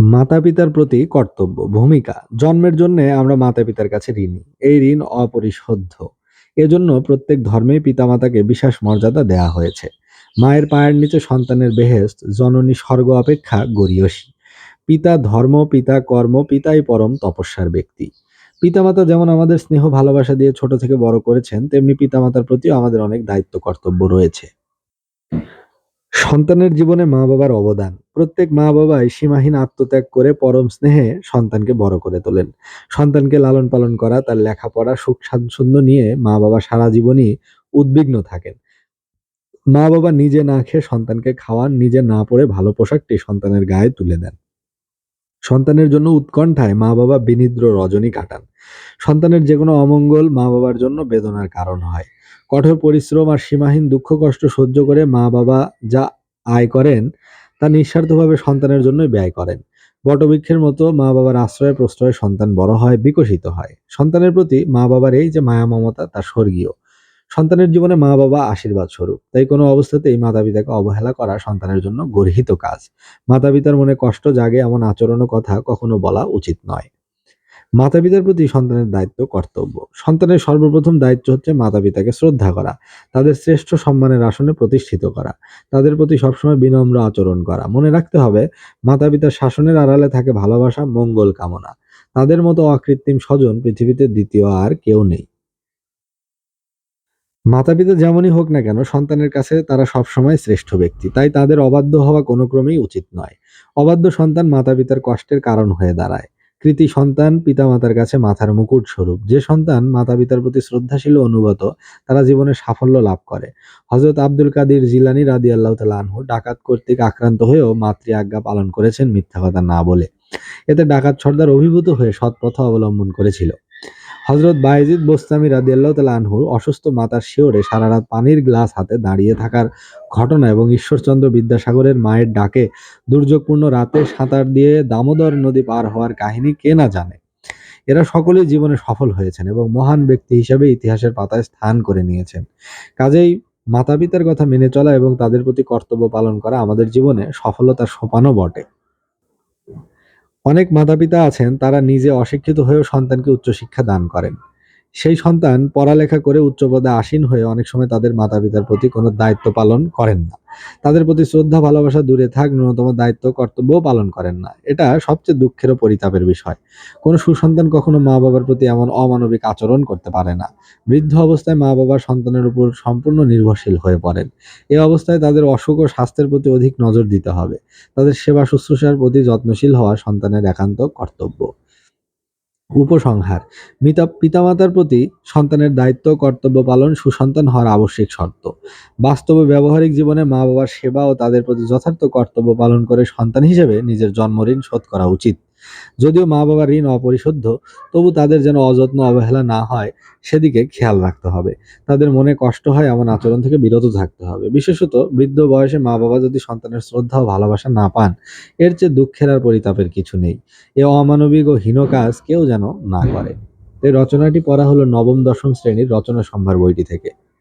মাতা-পিতার প্রতি কর্তব্য, ভূমিকা। জন্মের জন্যে আমরা মাতা-পিতার কাছে ঋণী। এই ঋণ অপরিশোধ্য। এজন্য প্রত্যেক ধর্মেই পিতামাতাকে বিশেষ মর্যাদা দেয়া হয়েছে। মায়ের পায়ের নিচে সন্তানের বেহেশত, জননী স্বর্গ অপেক্ষা গরীয়সী। পিতা ধর্ম, পিতা কর্ম, পিতাই পরম তপস্যার ব্যক্তি। পিতামাতা যেমন আমাদের স্নেহ ভালোবাসা দিয়ে ছোট থেকে বড় করেছেন, তেমনি পিতামাতার প্রতিও আমাদের অনেক দায়িত্ব কর্তব্য রয়েছে। সন্তানের জীবনে মা-বাবার অবদান। প্রত্যেক মা-বাবাই সীমাহীন আত্মত্যাগ করে পরম স্নেহে সন্তানকে বড় করে তোলেন। সন্তানকে লালন-পালন করা, তার লেখাপড়া, সুখ-স্বাচ্ছন্দ্য নিয়ে মা-বাবা সারা জীবনই উদ্বিগ্ন থাকেন। মা-বাবা নিজে না খেয়ে সন্তানকে খাওয়ান, নিজে না পড়ে ভালো পোশাকটি সন্তানের গায়ে তুলে দেন। সন্তানের জন্য উৎকণ্ঠায় মা-বাবা বিনিদ্র রজনী কাটান। সন্তানের যেকোনো অমঙ্গল মা-বাবার জন্য বেদনার কারণ হয়। কঠোর পরিশ্রম আর সীমাহীন দুঃখ কষ্ট সহ্য করে মা-বাবা যা আয় করেন তা নিঃস্বার্থভাবে সন্তানের জন্যই ব্যয় করেন। বটবৃক্ষের মতো মা-বাবার আশ্রয়ে প্রশ্রয়ে সন্তান বড় হয়, বিকশিত হয়। সন্তানের প্রতি মা-বাবার এই যে মায়া মমতা তা স্বর্গীয়। সন্তানের জীবনে মা-বাবা আশীর্বাদ স্বরূপ। তাই কোনো অবস্থাতেই মাতা-পিতাকে অবহেলা করা সন্তানের জন্য গর্হিত কাজ। মাতা-পিতার মনে কষ্ট জাগে এমন আচরণ কথা কখনো বলা উচিত নয়। মাতা-পিতার প্রতি সন্তানের দায়িত্ব কর্তব্য। সন্তানের সর্বপ্রথম দায়িত্ব হচ্ছে মাতা-পিতাকে শ্রদ্ধা করা, তাদের শ্রেষ্ঠ সম্মানের আসনে প্রতিষ্ঠিত করা, তাদের প্রতি সবসময় বিনম্র আচরণ করা। মনে রাখতে হবে মাতা-পিতার শাসনের আড়ালে থাকে ভালোবাসা, মঙ্গল কামনা। তাদের মতো অকৃত্রিম স্বজন পৃথিবীতে দ্বিতীয় আর কেউ নেই। মাতা-পিতা যেমনই হোক না কেন সন্তানের কাছে তারা সবসময় শ্রেষ্ঠ ব্যক্তি। তাই তাদের অবাধ্য হওয়া কোনো ক্রমেই উচিত নয়। অবাধ্য সন্তান মাতা-পিতার কষ্টের কারণ হয়ে দাঁড়ায়। কৃতী সন্তান পিতামাতার কাছে মাথার মুকুট স্বরূপ। যে সন্তান মাতা-পিতার প্রতি শ্রদ্ধাশীল অনুগত, তারা জীবনে সাফল্য লাভ করে। হজরত আব্দুল কাদির জিলানি রাদি আল্লাহ আনহু ডাকাত কর্তৃক আক্রান্ত হয়েও মাতৃ আজ্ঞা পালন করেছেন মিথ্যা কথা না বলে। এতে ডাকাত সর্দার অভিভূত হয়ে সৎ পথ অবলম্বন করেছিল। হযরত বায়েজিদ বোস্তামী রাদিয়াল্লাহু তাআলা আনহুর অসুস্থ মাতার শিয়রে সারারাত পানির গ্লাস হাতে দাঁড়িয়ে থাকার ঘটনা এবং ঈশ্বরচন্দ্র বিদ্যাসাগরের মায়ের ডাকে দুর্যোগপূর্ণ রাতে সাঁতার দিয়ে দামোদর নদী পার হওয়ার কাহিনী কে না জানে। এরা সকলেই জীবনে সফল হয়েছেন এবং মহান ব্যক্তি হিসেবে ইতিহাসের পাতায় স্থান করে নিয়েছেন। কাজেই মাতা-পিতার কথা মেনে চলা এবং তাদের প্রতি কর্তব্য পালন করা আমাদের জীবনে সফলতার সোপানও বটে। অনেক মাতাপিতা আছেন তারা নিজে অশিক্ষিত হয়েও সন্তানকে উচ্চশিক্ষা দান করেন। সেই সন্তান পড়ালেখা করে উচ্চ পদে আসীন হয়ে অনেক সময় তাদের মাতা-পিতার প্রতি কোনো দায়িত্ব পালন করেন না। তাদের প্রতি শ্রদ্ধা, ভালোবাসা দূরে থাক, ন্যূনতম দায়িত্ব, কর্তব্য পালন করেন না। এটা সবচেয়ে দুঃখের ও পরিতাপের বিষয়। কোনো সুসন্তান কখনো মা-বাবার প্রতি এমন অমানবিক আচরণ করতে পারে না। বৃদ্ধ অবস্থায় মা-বাবা সন্তানের উপর সম্পূর্ণ নির্ভরশীল হয়ে পড়েন। এ অবস্থায় তাদের অসুখ ও স্বাস্থ্যের প্রতি অধিক নজর দিতে হবে। তাদের সেবা শুশ্রূষার প্রতি যত্নশীল হওয়া সন্তানের একান্ত কর্তব্য। উপসংহার মিতা পিতামাতার প্রতি সন্তানের দায়িত্ব, কর্তব্য পালন, সুসন্তান হওয়ার আবশ্যিক শর্ত। বাস্তবে ব্যবহারিক জীবনে মা-বাবার সেবা ও তাদের প্রতি যথার্থ কর্তব্য পালন করে সন্তান হিসেবে নিজের জন্মঋণ শোধ করা উচিত। যদিও মা-বাবার ঋণ অপরিশোধ্য, তবু তাদের যেন অযত্ন অবহেলা না হয় সেদিকে খেয়াল রাখতে হবে। তাদের মনে কষ্ট হয় এমন আচরণ থেকে বিরত থাকতে হবে। বিশেষত বৃদ্ধ বয়সে মা-বাবা যদি সন্তানের শ্রদ্ধা ও ভালোবাসা না পান, এর চেয়ে দুঃখের আর পরিতাপের কিছু নেই। এ অমানবিক ও হীন কাজ কেউ যেন না করে। এই রচনাটি পড়া হলো নবম দশম শ্রেণির রচনা সম্ভার বইটি থেকে।